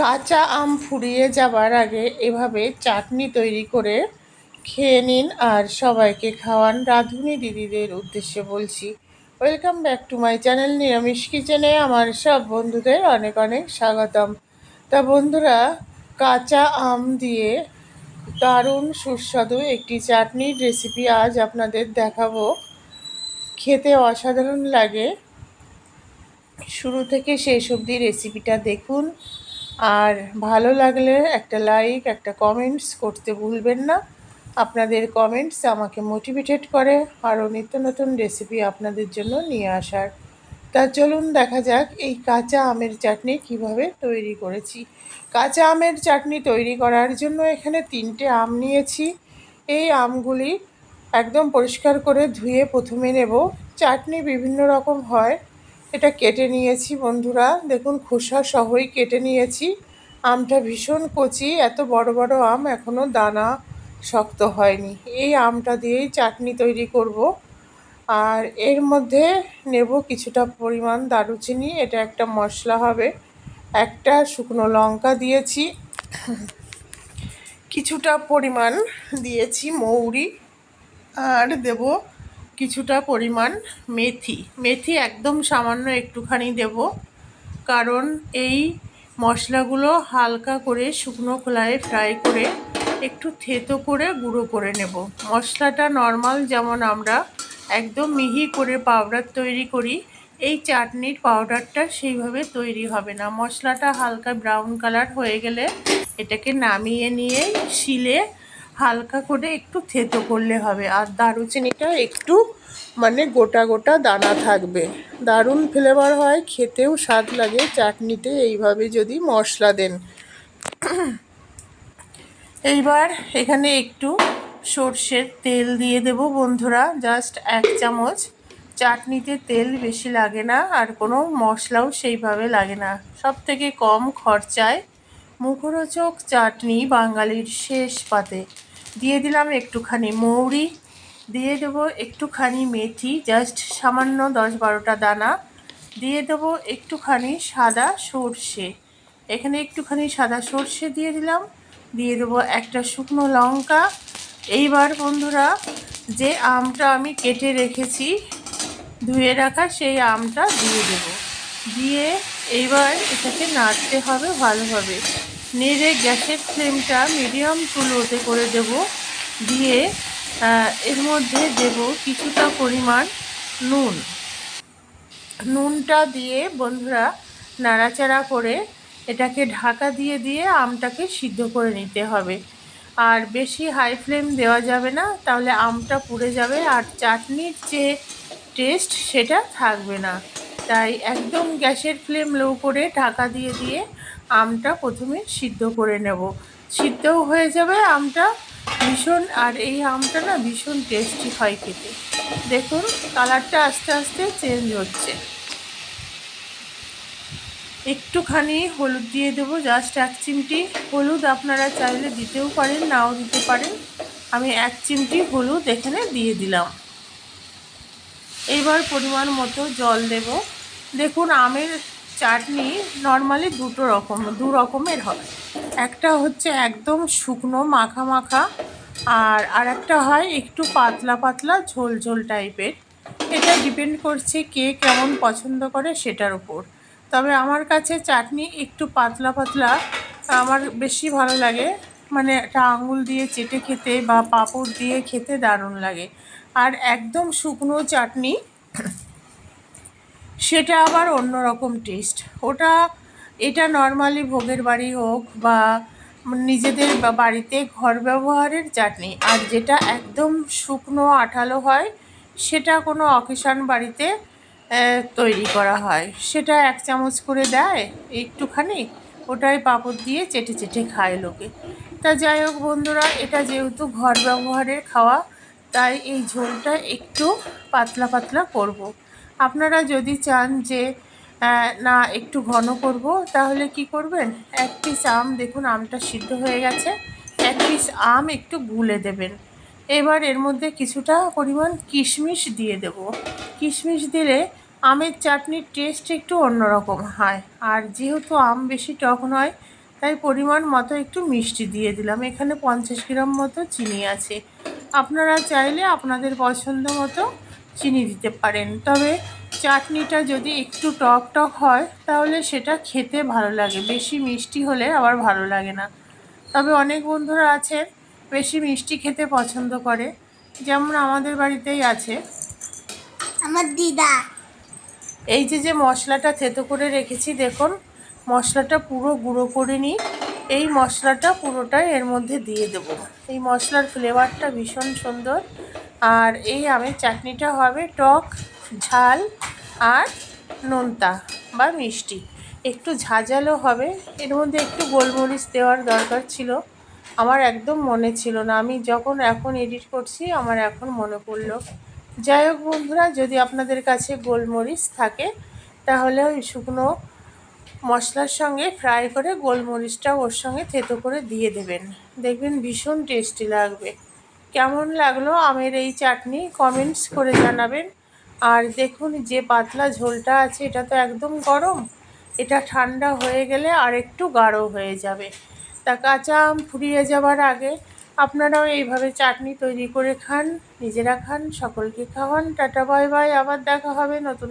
কাঁচা আম ফুরিয়ে যাবার আগে এভাবে চাটনি তৈরি করে খেয়ে নিন আর সবাইকে খাওয়ান রাঁধুনি দিদিদের উদ্দেশ্যে বলছি। Welcome back to my channel নিরামিষ কিচেনে আমার সব বন্ধুদের অনেক অনেক স্বাগতম। তা বন্ধুরা, কাঁচা আম দিয়ে দারুণ সুস্বাদু একটি চাটনির রেসিপি আজ আপনাদের দেখাবো। খেতে অসাধারণ লাগে। শুরু থেকে শেষ অবধি রেসিপিটা দেখুন। আর ভালো লাগলে একটা লাইক একটা কমেন্টস করতে ভুলবেন না। আপনাদের কমেন্টস আমাকে মোটিভেটেড করে আরও নিত্য নতুন রেসিপি আপনাদের জন্য নিয়ে আসার। তা চলুন দেখা যাক এই কাঁচা আমের চাটনি কীভাবে তৈরি করেছি। কাঁচা আমের চাটনি তৈরি করার জন্য এখানে তিনটে আম নিয়েছি। এই আমগুলি একদম পরিষ্কার করে ধুয়ে প্রথমে নেব। চাটনি বিভিন্ন রকম হয়। এটা কেটে নিয়েছি বন্ধুরা। দেখুন, খোসা সহই কেটে নিয়েছি। আমটা ভীষণ কচি, এত বড় বড় আম এখনও দানা শক্ত হয়নি। এই আমটা দিয়েই চাটনি তৈরি করব। আর এর মধ্যে নেব কিছুটা পরিমাণ দারুচিনি, এটা একটা মশলা হবে। একটা শুকনো লঙ্কা দিয়েছি। কিছুটা পরিমাণ দিয়েছি মৌরি। আর দেব কিছুটা পরিমাণ মেথি। মেথি একদম সামান্য একটুখানি দেব, কারণ এই মশলাগুলো হালকা করে শুকনো খোলায় ফ্রাই করে একটু থেতো করে গুঁড়ো করে নেব। মশলাটা নর্মাল যেমন আমরা একদম মিহি করে পাউডার তৈরি করি, এই চাটনির পাউডারটা সেইভাবে তৈরি হবে না। মশলাটা হালকা ব্রাউন কালার হয়ে গেলে এটাকে নামিয়ে নিয়ে শিলে হালকা করে একটু থেতো করলে হবে। আর দারুচিনিটা একটু মানে গোটা গোটা দানা থাকবে। দারুণ ফ্লেভার হয়, খেতেও স্বাদ লাগে। চাটনিতে এইভাবে যদি মশলা দেন। এইবার এখানে একটু সর্ষের তেল দিয়ে দেব বন্ধুরা। জাস্ট এক চামচ। চাটনিতে তেল বেশি লাগে না, আর কোনো মশলাও সেইভাবে লাগে না। সব থেকে কম খরচায় মুখরোচক চাটনি বাঙালির শেষ পাতে। দিয়ে দিলাম একটুখানি মৌরি, দিয়ে দেব একটুখানি মেথি জাস্ট সামান্য দশ বারোটা দানা। দিয়ে দেব একটুখানি সাদা সর্ষে। এখানে একটুখানি সাদা সর্ষে দিয়ে দিলাম। দিয়ে দেবো একটা শুকনো লঙ্কা। এইবার বন্ধুরা, যে আমটা আমি কেটে রেখেছি, ধুয়ে রাখা সেই আমটা দিয়ে দেব। দিয়ে এইবার এটাকে নাড়তে হবে ভালোভাবে। নেড়ে গ্যাসের ফ্লেমটা মিডিয়াম চুলোতে করে দেব। দিয়ে এর মধ্যে দেব কিছুটা পরিমাণ নুন। নুনটা দিয়ে বন্ধুরা নাড়াচাড়া করে এটাকে ঢাকা দিয়ে দিয়ে আমটাকে সিদ্ধ করে নিতে হবে। আর বেশি হাই ফ্লেম দেওয়া যাবে না, তাহলে আমটা পুড়ে যাবে আর চাটনির যে টেস্ট সেটা থাকবে না। তাই একদম গ্যাসের ফ্লেম লো করে ঢাকা দিয়ে দিয়ে আমটা প্রথমে সিদ্ধ করে নেব। সিদ্ধও হয়ে যাবে আমটা ভীষণ, আর এই আমটা না ভীষণ টেস্টি হয় খেতে। দেখুন, কালারটা আস্তে আস্তে চেঞ্জ হচ্ছে। একটুখানি হলুদ দিয়ে দেবো জাস্ট এক চিমটি হলুদ আপনারা চাইলে দিতেও পারেন, নাও দিতে পারেন। আমি এক চিমটি হলুদ এখানে দিয়ে দিলাম। এইবার পরিমাণ মতো জল দেব। দেখুন, আমের চাটনি নর্মালি দুটো রকম, দু রকমের হয়। একটা হচ্ছে একদম শুকনো মাখা মাখা, আর আরেকটা হয় একটু পাতলা পাতলা ঝোল ঝোল টাইপের এটা ডিপেন্ড করছে কে কেমন পছন্দ করে সেটার উপর। তবে আমার কাছে চাটনি একটু পাতলা পাতলা, আমার বেশি ভালো লাগে। মানে একটা আঙুল দিয়ে চেটে খেতে বা পাঁপড় দিয়ে খেতে দারুণ লাগে। আর একদম শুকনো চাটনি সেটা আবার অন্য রকম টেস্ট ওটা, এটা নর্মালি ভোগের বাড়ি হোক বা নিজেদের বাড়িতে ঘর ব্যবহারের চাটনি। আর যেটা একদম শুকনো আঠালো হয়, সেটা কোনো অকেশান বাড়িতে তৈরি করা হয়। সেটা এক চামচ করে দেয় একটুখানি, ওটাই পাঁপড় দিয়ে চেটে চেটে খায় লোকে। তা যাই হোক বন্ধুরা, এটা যেহেতু ঘর ব্যবহারের খাওয়া, তাই এই ঝোলটা একটু পাতলা পাতলা করব। আপনারা যদি চান যে না, একটু ঘন করব, তাহলে কি করবেন? এক পিস আম, দেখুন, আমটা সিদ্ধ হয়ে গেছে। এক পিস আম একটু গুলে দেবেন। এবার এর মধ্যে কিছুটা পরিমাণ কিশমিশ দিয়ে দেব। কিশমিশ দিলে আমের চাটনির টেস্ট একটু অন্যরকম হয়। আর যেহেতু আম বেশি টক নয়, তাই পরিমাণ মতো একটু মিষ্টি দিয়ে দিলাম। এখানে পঞ্চাশ গ্রাম মতো চিনি আছে। আপনারা চাইলে আপনাদের পছন্দ মতো চিনি দিতে পারেন। তবে চাটনিটা যদি একটু টক টক হয় তাহলে সেটা খেতে ভালো লাগে। বেশি মিষ্টি হলে আবার ভালো লাগে না। তবে অনেক বন্ধুরা আছেন বেশি মিষ্টি খেতে পছন্দ করে। যেমন আমাদের বাড়িতেই আছে। আমার দিদা। এই যে যে মশলাটা থেতো করে রেখেছি দেখুন মশলাটা পুরো গুঁড়ো করে নিই। এই মশলাটা পুরোটাই এর মধ্যে দিয়ে দেবো। এই মশলার ফ্লেভারটা ভীষণ সুন্দর। আর এই আমের চাটনিটা হবে টক, ঝাল আর নোনতা বা মিষ্টি। একটু ঝাঁঝালো হবে। এর মধ্যে একটু গোলমরিচ দেওয়ার দরকার ছিল। আমার একদম মনে ছিল না। আমি যখন এখন এডিট করছি, আমার এখন মনে পড়ল। যাই হোক বন্ধুরা, যদি আপনাদের কাছে গোলমরিচ থাকে, তাহলে ওই শুকনো মশলার সঙ্গে ফ্রাই করে গোলমরিচটা ওর সঙ্গে থেতো করে দিয়ে দেবেন। দেখবেন ভীষণ টেস্টি লাগবে। কেমন লাগল আমের এই চাটনি? কমেন্টস করে জানাবেন। আর দেখুন, যে পাতলা ঝোলটা আছে, এটা তো একদম গরম। এটা ঠান্ডা হয়ে গেলে আর একটু গাঢ় হয়ে যাবে। তা কাঁচা আম ফুরিয়ে যাওয়ার আগে আপনারাও এইভাবে চাটনি তৈরি করে খান, নিজেরা খান, সকলকে খাওয়ান। Tata, bye bye. আবার দেখা হবে নতুন